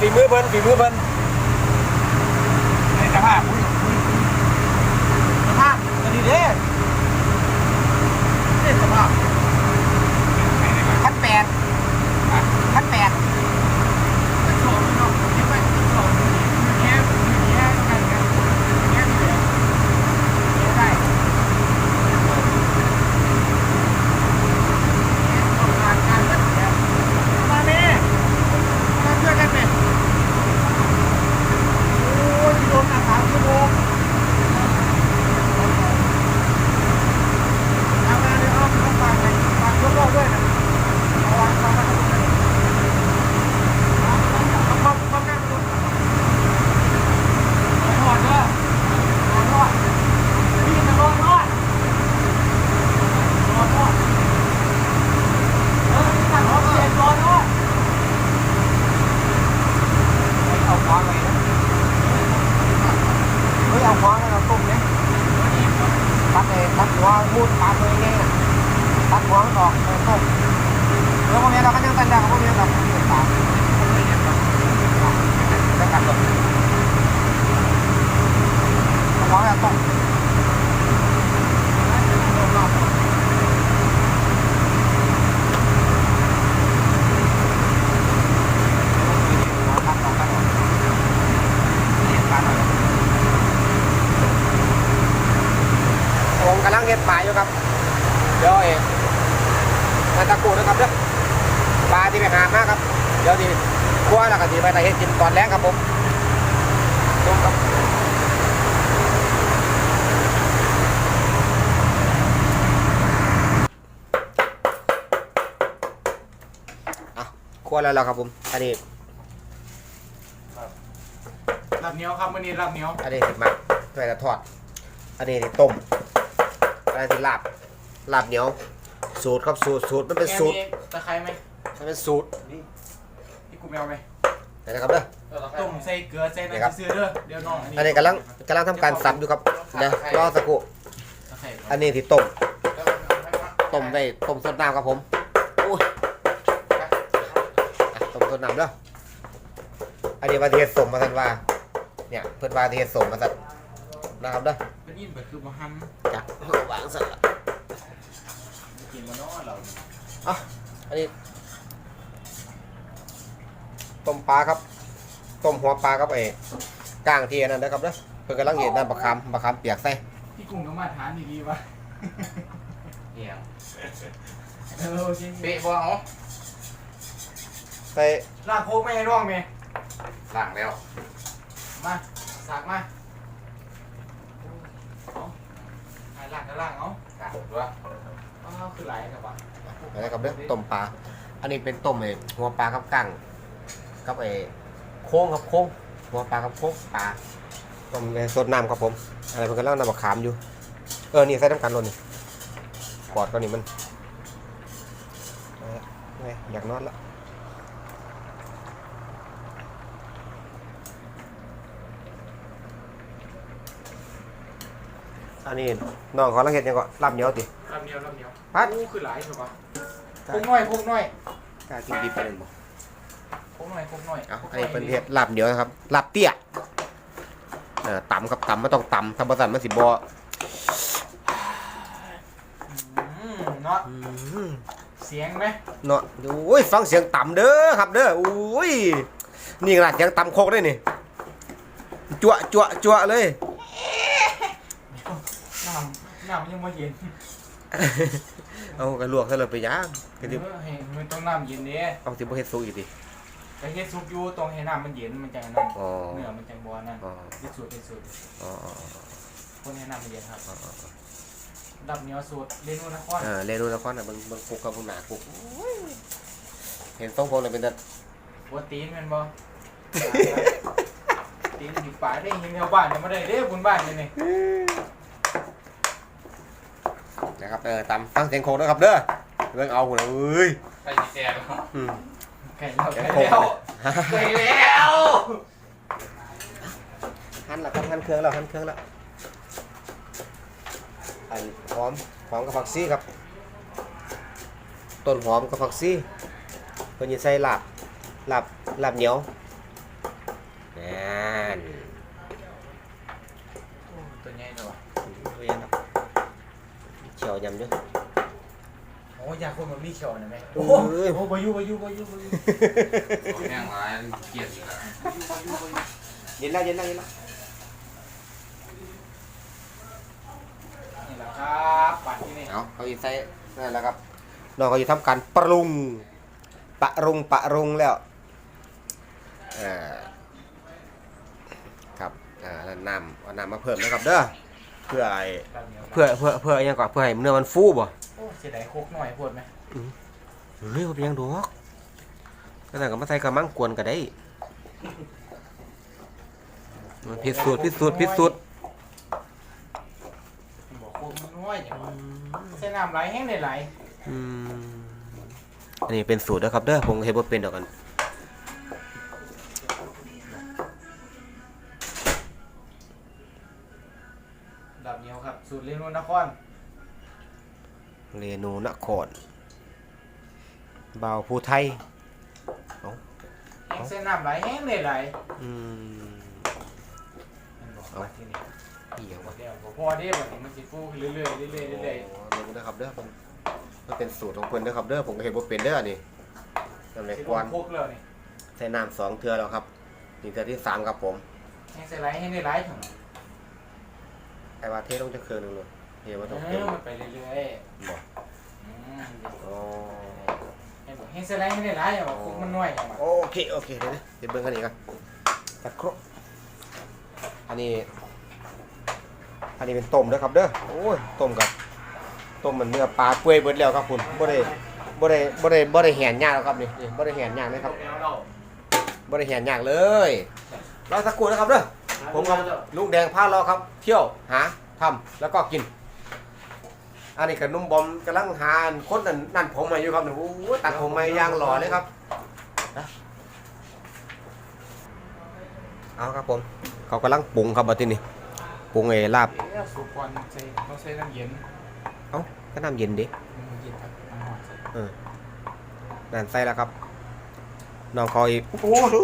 ฝีมือเพิ่นครับฝีมือเพิ่นฝีมือเพิ่น สภาพสภาพก็ดีเด้เด้สภาพ พันแปดพันแปด เป็นสองเนาะเก็บไว้สองแง่แง่กันกันแง่ดีเลยแง่ได้ต้องการการเล่นเนี่ยมาแม่มาช่วยกันแม่โอ้ยโดนมาสามชั่วโมงเอามาเลยเอาต้องฟังเลยฟังรอบๆด้วยนะเอาวางวางมาตรงนี้ เอาความความนั่งดูรอดเด้อรอดรอดพี่จะรอดรอดรอดรอดเออพี่จะรอดเจ็บรอดรอด เอาควางไปนะเฮ้ยเอาควางให้เราตุ้มเนี่ยตัดเลยตัดหัวมุดปากเลยเนี่ยตัดหัวมันออกเลยตุ้มแล้วพวกนี้เราก็ยังตันดังพวกนี้เราไม่ได้ตามจะกัดหรอกเอาควางให้เราตุ้มผมกำลังเห็ดปลาอยู่ครับ เดี๋ยวเองมาตะกูนะครับเด้อปลาที่ไปหามากครับ เดี๋ยวดีคั่วแล้วก็ดีไปแต่เห็ดกินตอนแรกครับผมชมครับอะคั่ว แล้วแล้วครับผม อันนี้รับเหนียวครับวันนี้รับเหนียวอันนี้เห็ดหมักใส่กระทอด อันนี้ที่ต้ม อันนี้ที่ลาบ ลาบเหนียว สูตรครับสูตรสูตรมันเป็นสูตรตะไคร้ไหมมันเป็นสูตรที่กูไม่เอาไหมไหนนะครับเด้อ ต้มใส่เกลือใส่นี่ครับ น้ำซื้อเด้อเดี๋ยวน้องอันนี้กำลังกำลังทำการสับอยู่ครับนะรอสักครู่ ตะไคร้อันนี้ที่ต้ม ต้มได้ต้มสดน้ำครับผมโอ้ยอะต้ม สดน้ำเด้ออันนี้ว่าที่เฮ็ดสมมาสันว่า เนี่ยเพิ่นว่าที่เฮ็ดสมมาสันนะครับเด้อเป็นยินแบบคือมาหั่นจักวางสันละกินมาเนาะเราอะอันนี้ต้มปลาครับ ต้มหัวปลาครับไอ้ก้างที่อันนั้นนะครับเด้อเพิ่นกำลังเห็นนั่นบักคำบักคำเปียกใส่พี่กุ้งก็มาทานดีๆวะเนี่ยเออจริงเป๊ะบ่เอา ใส่ลากโค้กไม่ให้ร่องไหมหลังแล้วมาสากมาเอาหายหลักกันล่างเอากาดด้วยเอาคือไหลกับวะอะไรครับเด้อต้มปลา อันนี้เป็นต้มไอ้หัวปลากับกั้งกับไอ้โค้งครับโค้งหัวปลากับโค้งปลาต้มในสดน้ำครับผม อะไรมันก็เล่าน้ำบักขามอยู่ เออ นี่ใส่น้ำกันโลดนี่กอดก็นี่มันเอาละไงอยากนอนละ อันนี้น้องเขาลังเห็ดหยังก็ลาบเหนียวติ ลำเดียวลำเดียวพัด อู้คือไหลายถูกปะพกน้อยพกน้อยกล้ากินดิบไปเลยบ่พกน้อยพกน้อยเอาอันนี้เป็นเห็ดลาบเหนียวนะครับลาบเตี้ยเออตำครับตำไม่ต้องตำทำประสันมันสิบ่อืมเนาะอืมแสเสียงไหมเนาะโอ้ยฟังเสียงต่ำเด้อครับเด้อโอ้ยนี่ขนาดเสียงต่ำโคกเลยนี่จั่วจั่วจั่วเลยน้ำน้ำยังไม่เย็นเอากระลวกซะเลยไปย่างกระดิบเออให้มันต้องน้ำเย็นเนี่ยเอาสิบ่เฮ็ดสุกอีกดิไปเฮ็ดซุปอยู่ตรงให้น้ำมันเย็นมันจังนั่นอ๋อเนื้อมันจังบัวนั่นอ๋อที่สุดที่สุดอ๋ออ๋อคนให้น้ำมันเย็นครับ อ๋ออ๋อดับเหนียวสูตรเรนูนครเออเรนูนครน่ะเบิ่งเบิ่งคุกกับผู้หนาคุกเห็นทรงผมเลยเป็นแต่บัวตีนแมันบ่ตีนอยู่ป่าได้ยินแถวบ้านเนี่ยมาได้เด้บุญบ้านเนี่ยนี่ นะครับเออตามฟังเสียงโคกด้วยครับเด้อเบิ่งเอาพุ่นน่ะเอ้ยไปดีแซ่บอืมไก่แล้วเสียไก่งโคกแล้วไก่แล้วหั่นแล้วครับหั่นเครื่องแล้วหั่นเครื่องแล้วอันหอมหอมกับผักชีครับต้นหอมกับผักชีเพิ่นสิใส่ลาบลาบลาบเหนียวนั่น ตัวใหญ่เลยว่ะ เรียนครับ เฉียวยำอยู่โอ้ยาคนมันมีเขียวนะแม่โอ้โอ้โหโหบายุบายุบายุบายุแม่งร้ายเกลียดอยู่แล้วเย็นแล้วเย็นแล้วเย็นแล้วนี่แหละครับปัดที่นี่เอาเขาอีใส่นั่นแหละครับน้องเขาจะทำการปรุงปรุงปรุงแล้วเอ่อครับอ่าแล้วน้ำเอาน้ำมาเพิ่มนะครับเด้อเพื่อไอ้แบบเหนียวเพื่อเพื่อเพื่ออะไรก่อนเพื่อให้เนื้อมันฟูบ่โอ้เสียดายโคกหน่อยพูดไหมเฮ้ยบ่เป็นหยังดอกก็แต่ก็มาใส่กระมังกวนก็ได้มันพิสูจน์พิสูจน์พิสูจน์บอกโคกมันน้อยอย่างว่าใส่น้ำไหลแห้งได้ไหลอืมอันนี้เป็นสูตรนะครับเด้อผมเฮ็ดบ่เป็นดอกกัน เหนียวครับสูตรเรนูนครเรนูนครบ่าวผู้ไทยแห้งใส่น้ำไหลแห้งได้ไหลอืม มันบอกเอาปัดที่นี่อีหยังบอวะกเดียวบอกพอเด้แบบนี้มันสิฟูขึ้นเรื่อยๆเรื่อยๆเรื่อยโอ้เดี๋ยวนะครับเด้อมันมันเป็นสูตรของเพิ่นเด้อครับเด้อผมก็เฮ็ดบ่เป็นเด้อนี่จำๆได้สิก่อนโคกเลยนี่ใส่น้ำสองเทื่อแล้วครับนี่เทื่อที่สามครับผมแห้งใส่ไหลแห้งได้ไหลถึง ไอ้ว่าเทลงจะเครื่องหนึงเลยเฮ็ดว่าต้องเอเครื่อองมันไปเรื่อยบ่ๆอืมอ๋อให้บอกแห้งใส่ไหลแห้งได้ไหลอย่าบอกโคกมันน้อยอย่างว่าโอเคโอเคเดี๋ยวนะเดี๋ยวเบิ่งกันอีกก่อนตะครกอันนี้ อันนี้เป็นต้มเด้อครับเด้อโอ้ยต้มกับต้มมันเนื้อปลาเปื่อยเบิดแล้วครับคุณบ่ได้บ่ได้บ่ได้บ่ได้แหนยากแล้วครับนี่นี่บ่ได้แหนยากเลยครับแล้วเราบ่ได้แหนยากเลยรอสักครู่นะครับเด้อ ผมกับลุงแดงพาเราครับ เที่ยวหาทำแล้วก็กิน อันนี้กับนุ่มบอมกำลังหาคนนั่นนั่นผมมาอยู่ครับนี่โอ้ยตัดผมมาอย่างหล่อเลยครับนะเอาครับผม เขากำลังปรุงครับบัดทีนี้ปรุงไอ้ลาบแล้วสุกก่อนใส่ต้องใส่น้ำเย็นเอ้าก็น้ำเย็นดิน้ำเย็นครับน้ำหอมใส่เออนั่นใส่แล้วครับน้องคอยโอ้โหหมดแล้วรั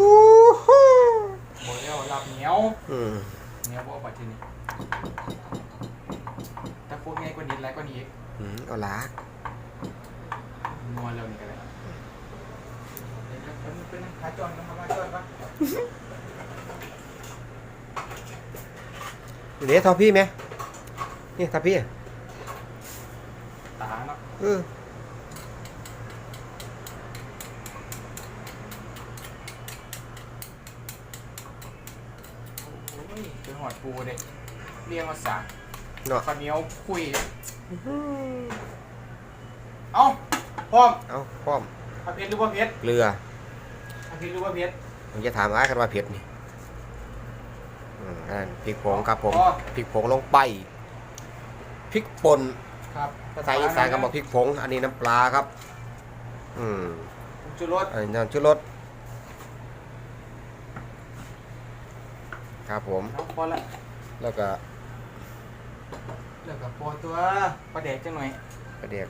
บเหนียวอืมเหนียวบ่เอาไปที่นี่ถ้าพวกง่ายกว่านี้ไรกว่านี้อีกอืมเอาละนวลเร็วนี่ก็ได้เดี๋ยวเป็นเป็นหาจอนนะครับหาจอนปะเดี๋ยวทอพี่ไหมนี่ทอพี่ตาเนาะเออ โอ้ยเป็นหอดปูเด็กเรียงมาสากเนาะข้าวเหนียวคุย เอ้าพร้อมเอาพร้อมผัดเผ็ดหรือว่าเผ็ดเกลือผัดเผ็ดหรือว่าเผ็ดผมจะถามอ้ายกันว่าเผ็ดนี่อืมอันนั้นพริกผงครับผมอ๋อพริกผงลงไปพริกป่นครับภาษาอีสานก็บอกพริกผง อันนี้น้ำปลาครับ อืมผงชูรสอันนี้น้ำชูรส ครับผม เอาพอละแล้วก็แล้วก็พอตัวปลาแดกจังหน่อยปลาแดก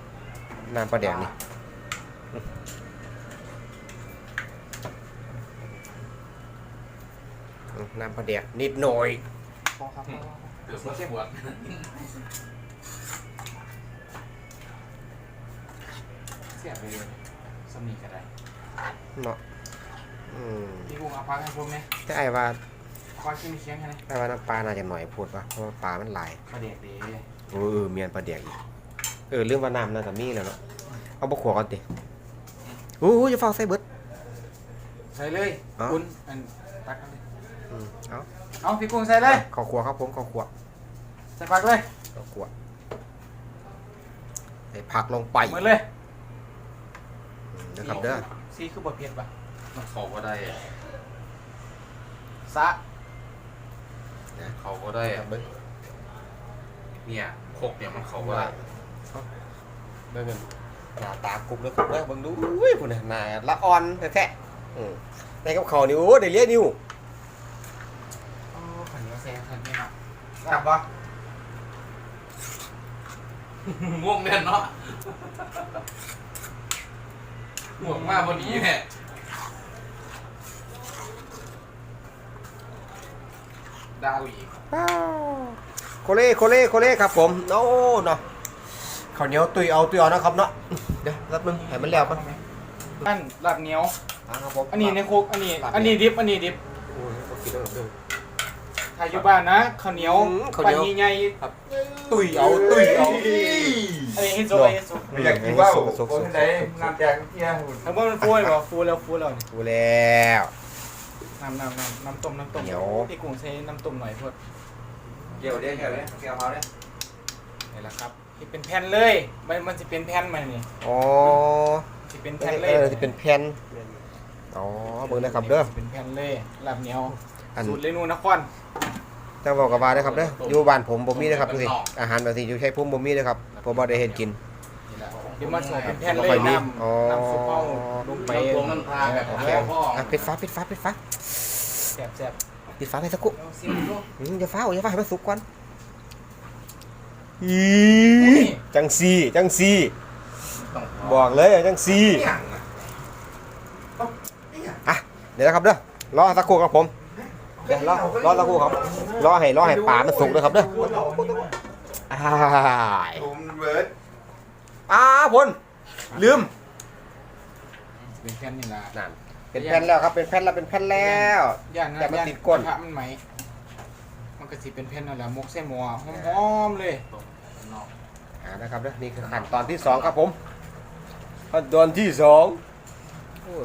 น้ำปลาแดกนี่อืมน้ำปลาแดกนิดหน่อย พอครับพอครับเดือดปวดเสียบไปสมีก็ได้เนาะอืมพี่กุ้งเอาพักให้ผมไหมแต่ไอ้ว่าเอา พักกินเคียงให้ไหมไอ้ว่าน้ำปลาน่าจะหน่อยพูดว่าเพราะว่าปลามันหลายมาเด็กดีเออเมียนปลาเดียกอีกเออเรื่องว่าน้ำน่าจะมีแล้วเนาะเอาบะขวก่อนติโอ้ยจะเฝ้าใส่เบิด ใส่เลยเอาคุณอันตักเอาเลยอืมเอาเอาพี่กุ้งใส่เลยข้าวขวครับผมข้าวขวใส่ผักเลยข้าวขวใส่ผักลงไปหมดเลยอืมนะครับเด้อซีคือบะเพียดปะมันเขาก็ได้อะซะ เขาก็ได้อะเบิ้งเนี่ยโคกเนี่ยมันเขาก็ได้เบิ้งกันหน้าตากรุบเลยครับเด้อเบิ้งดูอุ้ยพุ่นน่ะหน้าละอ่อนแท้ๆอืมในกับเขาวนี่โอ้ได้เลี้ยนิ้วโอ้ขันเหนียวแซ่ขันไม่หนักกลับบ่ง่วงแน่นเนาะง่วงมากพอดีเนี่ ดาวอีกอ้าวโคเล่โคเล่โคเล่ครับผมโอ้เนาะข้าวเหนียวตุยเอาตุยเอานะครับเนาะเดี๋ยวรับมึงให้มันแล้วก่อนอันลาบเหนียวอ่าครับผมอันนี้ในโคกอันนี้ อันนี้ดิบอันนี้ดิบโอ้ยบ่กินแล้วเด้อถ้าอยู่บ้านนะข้าวเหนียวอืมข้าวเหนีปั่นยวใหญ่ตุยเอาตุยเอาๆอันนี้ให้โซ่ให้โซ่ไม่อยากกินว่าวสุกๆคนไหนน้ำแดงเที่ยหุ่นทั้งหมดมันฟูเลยบ่ฟูแล้วฟูแล้วนี่กูแล้ว น้ำน้ำน้ำน้ำต้มน้ำต้มเหนียว พี่กุ้งใช้น้ำต้มหน่อยพดเกี่ยวเด้เกี่ยวเด้เกี่ยวเขาเด้นี่แหละครับที่เป็นแผ่นเลยมันมันจะเป็นแผ่นมานี่อ๋อจะเป็นเอแผ่นเลยอจะเป็นแผ่นอ๋อเบิ่งนะครับเด้อ เป็นแผ่นเลยลาบเหนียวอัน สูตรเรนูนครจะบอกกับว่านะครับเด้ออยู่บ้านผมบ่มีนะครับดูสิอาหารแบบที่อยู่ใช้พุ่มบ่มีนะครับผมบ่ได้เฮ็ดกิน นี่แหละเดี๋ยวมาโชว์เป็นแผ่นบ่เลค่อยยมีน้อ๋อำน้ำซุปเอาลงไปน้ำตรงน้ำพาแบบโอหาเคพ่ออะปิดฟ้าปิดฟ้าปิดฟ้าแซ่บแซ่บปิดฟ้าไปสักครู่เอาซิมดูอืมอย่าฟ้าวอย่าฟ้าวให้มันสุกก่อนอีนี่จังซีจังซีต้องบอกเลยจังซีอย่างอะอะเดี๋ยวนะครับเด้อรอสักครู่ครับผมเดี๋ยวรอรอสักครู่ครับรอให้รอให้ปลามันสุกเลยครับเด้ออ้ายผมเบิร์ดอ้าพลลืมเป็นแผ่นนี่ล่ะนั่น เป็นแผ่นแล้วครับเป็นแผ่นแล้วเป็นแผ่นแล้วย่างนะแต่มันย่างติดก้นกระทะมันไหม มันก็สิเป็นแผ่นนั่นแหละมกใส่หม้อหอมๆเลยนอกอ่านะครับเด้อนี่คือขั้นตอนที่สองครับผมขั้นตอนที่สอง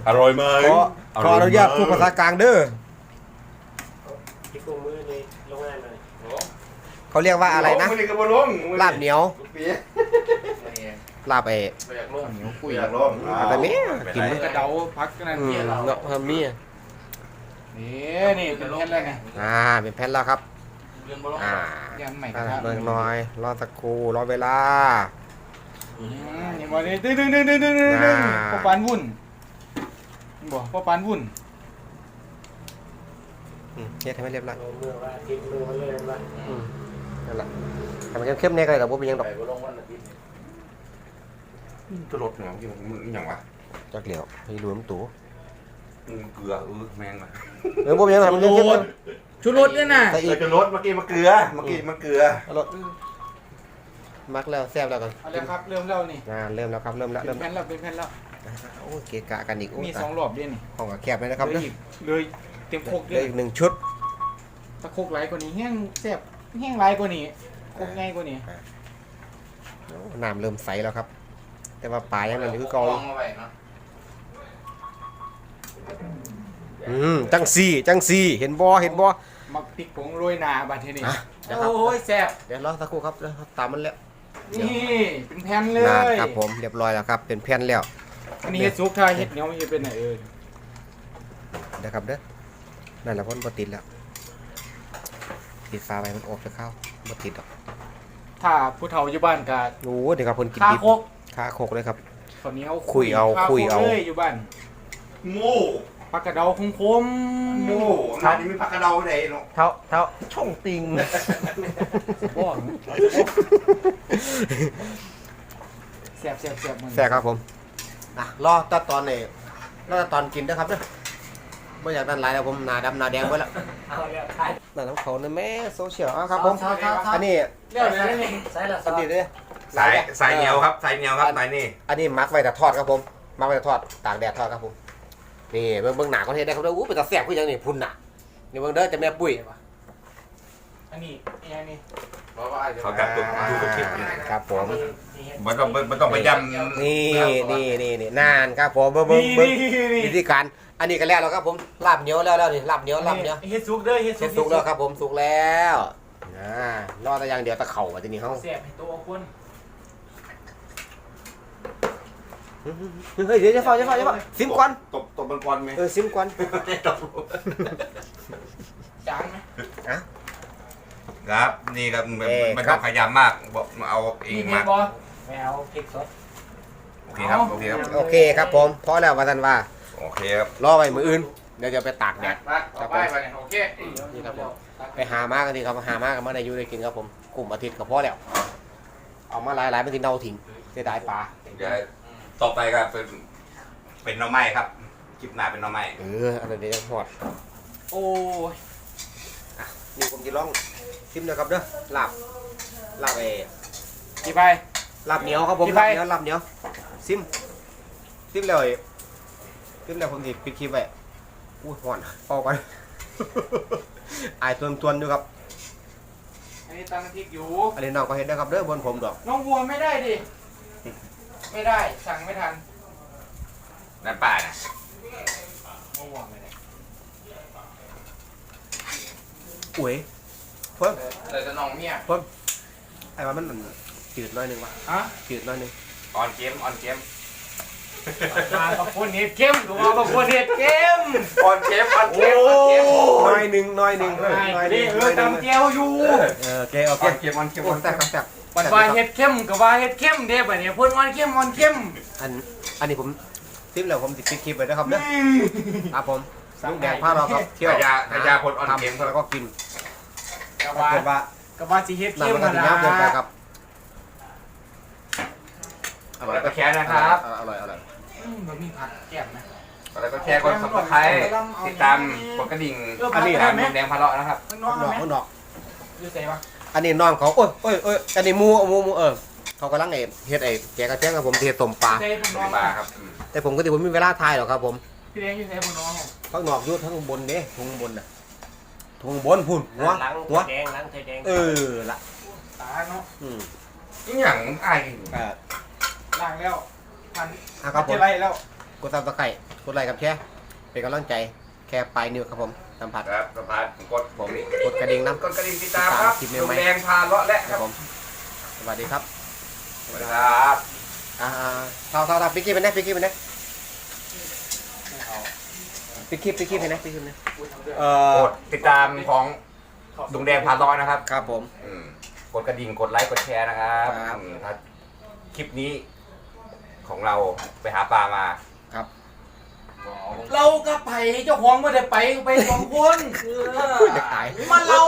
อร่อยไหมขอขออนุญาตพูดภาษากลางเด้อที่กุ้งมือในโรงงานเลยเขาเรียกว่าอะไรนะมือนี่ก็บ่ลงลาบเหนียวเปี๊ยะนี่ ลาบเอไปอยากลงเหนียวคุคุยยอยากลงแต่นี่กินมันกระเดาพักนั่นอืมนี่เนาะทำนี่นี่นี่เป็นแผ่นแล้วไงอ่าเป็นแผ่นแล้วครับเรื่องบ่ลงอ่าย่างใหม่กอ่าระทะเบิ่งหน่อยรอสักครู่รอเวลาอืมนี่บ่ได้ดึงดึงดึงดึงดึงดึงดึงอ่าพ่อปานวุ่นบ่พ่อปานวุ่นอืมเนี่ยทำให้เรียบร้อยเอามือว่าทิ้งมือมาเลยว่าอืมนั่นแหละทำมันเข้มๆเนี่ยก็ได้แต่ว่าเป็นหยังดอก ไปบ่ลงวันอาทิตย์นี่จะลดเหนียวกินมึงอย่างวะจักเหลียวให้รวมตัวมึงเกลือเออแมงมาเออบ่เป็นหยังทำมันเข้มๆชุดรสเนี่ยน่ะใส่อีเรากจะลดเมื่อกี้มาเกลือเมื่อกี้มาเกลือเอารถมักแล้วแซ่บแล้วกันเอาแล้วครับเริ่มแล้วนี่อ่าเริ่มแล้วครับเริ่มแล้วเป็เริ่นมแผ่นแล้วเป็นแผ่นแล้วโอ้ยเกะกะกันอีกโอ้ยมีตายสองรอบด้วยนี่ห้องกับแคบเลยนะครับเลเด้ยออีกเลยเต็มโคกเหเลลือยอีกหนึ่งชุดถ้าโคกหลายกว่านี้แห้งแซ่บแห้งหลายกว่านี้โคกง่ายกว่านี้โอ้น้ำเริ่มใสแล้วครับ แต่ว่าปลายังนั่นอยู่คือเก่าลองเอาไว้เนาะอืมจังซี่จังซี่เห็นบ่เห็นบ่ มักพริกผงโรยหน้าบัดเทอนี้อะเดี๋ยวครับ โอ้ยแซ่บเดี๋ยวรอสักครู่ครับเดี๋ยวตามมันแล้วนี่เป็นแผ่นเลนานยครับผมเรียบร้อยแล้วครับเป็นแผ่นแล้วอันนี้เฮ็ดซุปถ้าเฮ็ดเหนียวมันจะเป็นไหนเออเดี๋ยวครับเด้อนั่นแหละพ่นบ่ติดแล้วปิดฟ้าไว้มันอบจะเข้าบ่ติดดอกถ้าผู้เฒ่าอยู่บ้านก็โอ้เดี๋ยวครับเพิ่นกินคาดิบ โคก คาโคกเลยครับ ตอนนี้เอาคุยเอาคคุยเอาโกเลยอยู่บ้านโง่ปลากระเดาคมคมๆโง่ร้านนี้มีผักกระเดาไหนเนาะเท้าเท้าช่องติงบ่แซ่บแซ่บแซ่บมันแซ่บครับผมอะรอตอนตอนนี้รอตอนกินนะครับเด้อไม่อยากดันหลายแล้วผมหนาดำหนาแดงไปแล้วเอาแล้วท้ายหนาน้ำเขาในแม่โซเชียลอะครับผมครับครับครับอันนี้เรียกเลยนี่ใส่ละอันนี้เลย สายสายเหนียวครับสายเหนียวครับสายนี่อันนี้มักไว้แต่ทอดครับผมมาไปทอดตากแดดทอดครับผมนี่เบิ่งเบิ่งหนาก็เฮ็ดได้ครับเด้ออู้เป็นตาแซ่บคือหยังนี่พุ่นน่ะนี่เบิ่งเด้อจะแม่ปุ้ยอันนี้อันนี้เพราะว่าเขากัดตัวดูกระคิดนี่ครับผมมันต้องมันต้องไปยำนี่นี่นี่นี่นานครับผมเบิ่งเบิ่งเบิ่งวิธีการ อันนี้ก็แล้วแล้วครับผมลาบเหนียวแล้วแล้วนี่ลาบเหนียวลาบเหนียวเฮ็ดซุกเด้อเฮ็ดเสร็จสุกแล้วครับผมสุกแล้วอ่ารอแต่อย่างเดียวตะเข่าอะทีนี้เฮาเสียบให้ตัวคน เฮ้ยเดี๋ยวจะเฝ้าจะเฝ้าจะเฝ้าซิมก่อนตบตบมันก่อนไหมเออซิมก่อนจานไหมครับนี่ครับมันเอ่อมันต้อบงขยำมากบอกเอาเองมาไม่เอาพริกสดโอเคครับโอเคครับโอเคครับผมพอแล้ววาท่านว่าโอเคครับรอไว้มืออื่นเดี๋ยวจะไปตากแดดมาต่อไปไปเนี่ยโอเคนี่ครับผมไปหามากันดีครับหามากันมาได้อยู่ได้กินครับผมกลุ่มอาทิตย์ก็พอแล้วเอามาหลายๆมันสิเน่าทิ้งเสียดายปลาเดี๋ยว ต่อไปก็เป็นเป็นหน่อไม้ครับคลิปหน้าเป็นหน่อไม้เอออันนี้ยังหอดโอ้ยนี่ผมจะลองซิมหนะครับเด้อลาบลาบเอกี่ใบ ลาบเหนียวครับผมพี่ลาไผ่บเหนียวลาบเหนียวซิมซิมเลยซิมแล้วผมสิปิดคลิปไว้อู้หอนพอกันอายตวนตวนๆอยู่ครับอันนี้ตำน้ำพริกอยู่อันนี้น้องก็เห็นนะครับเด้อบนผมดอก น้องวัวไม่ได้ดิ ไม่ได้สั่งไม่ทันนั่นป่านะน้องวัวไม่ได้อุ้ยเพิ่มเลยจะน้องเมียไอ้ว่ามันจืดหน้อยหนึงวะฮะจืดหน้อยหนึงออนเกมออนเกมมากับคนเห็ดเข้มกูมากับคนเห็ดเข้มออนเกมออนเกมออนเกมน้อยหนึ่งน้อยหนึ่งเออน้อยหนึ่นี่งเอน้ออยหนึ่งตำเจียวอยู่เออโอเคโออเคอนเกมออนเกมโอ้แซ่บครับแซ่บ บัดว่าเห็ดเข้มกับว่าเห็ดเข้มเด้บัดเนี่ยพ่นวันเข้มวันเข้มอันอันนี้ผมซิมแล้วผมติดคลิปไว้นะครับเด้อครับผมลูกแดงพาเราครับเที่ยวขยาขยาคนออนเกมทำแล้วก็กินกับถ้าว่าเกิดว่ากับว่าสิเห็ดหนังเข้มมันก็มาจะละยากเกินไปครับอร่อยแล้วก็แชร์นะครับอร่อยอร่อยอืมมันมีผักแก้มไหมแล้วก็แชร์กดซับสไครต์ติดตามกดกระดิ่งเออผักติดได้ตามไหมลุงแดงพาเลาะนะครับข้างนน้ออกงได้ดอกไหมน้องดอกอยู่ใส่ปะ อันนี้น้องเขาโอ้ยโอ้ยโอ้ยอันนี้หมูหมูหมูเออเขากำลังไอ้เฮ็ดไอ้แกงกระเทียมกับผมที่เฮ็ดต้มปลาใส่ข้างนต้อมกปลาครับอืมแต่ผมก็ที่ผมมีเวลาถ่ายหรอกครับผมพี่เลี้ยงอยู่ใส่ข้างนอกข้างนอกอยุดทั้งบนเด้ทงบนน่ะทงบนพุ่นหัวล้างหัวแดงล้างไทยแดงเออละตาเนาะอืมนี่อย่างไอ้อ่าล้างแล้วพันอะครับผมจะไล่แล้ว กดซับสไครต์กดไลค์กับแชร์เป็นกำลังใจแค่ปลายนิ้วครับผมสัมผัสครับสัมภาษณ์กดผมกดกระดิ่งน้ำกดกระดิ่งติดตามครับติดตามคลิปลุงใหม่ๆแดงพาเลาะและคครัรับบผมสวัสดีครับสวัสดีครับอ่าเท่าเท่าเท่าปิกกี้ไปนะปิกกี้ไปนะปิกกี้ปิกกี้ไปนะปิกกี้ไปนะเอ่อกดติดตามของลุงแดงพาเลาะนะครับครับผมอืมกดกระดิ่งกดไลค์กดแชร์นะครับครับอืมถ้าคลิปนี้ของเราไปหาปลามาครับ เราก็ไปเจ้าของไม่ได้ไปไปสองคนจะตายมาเรา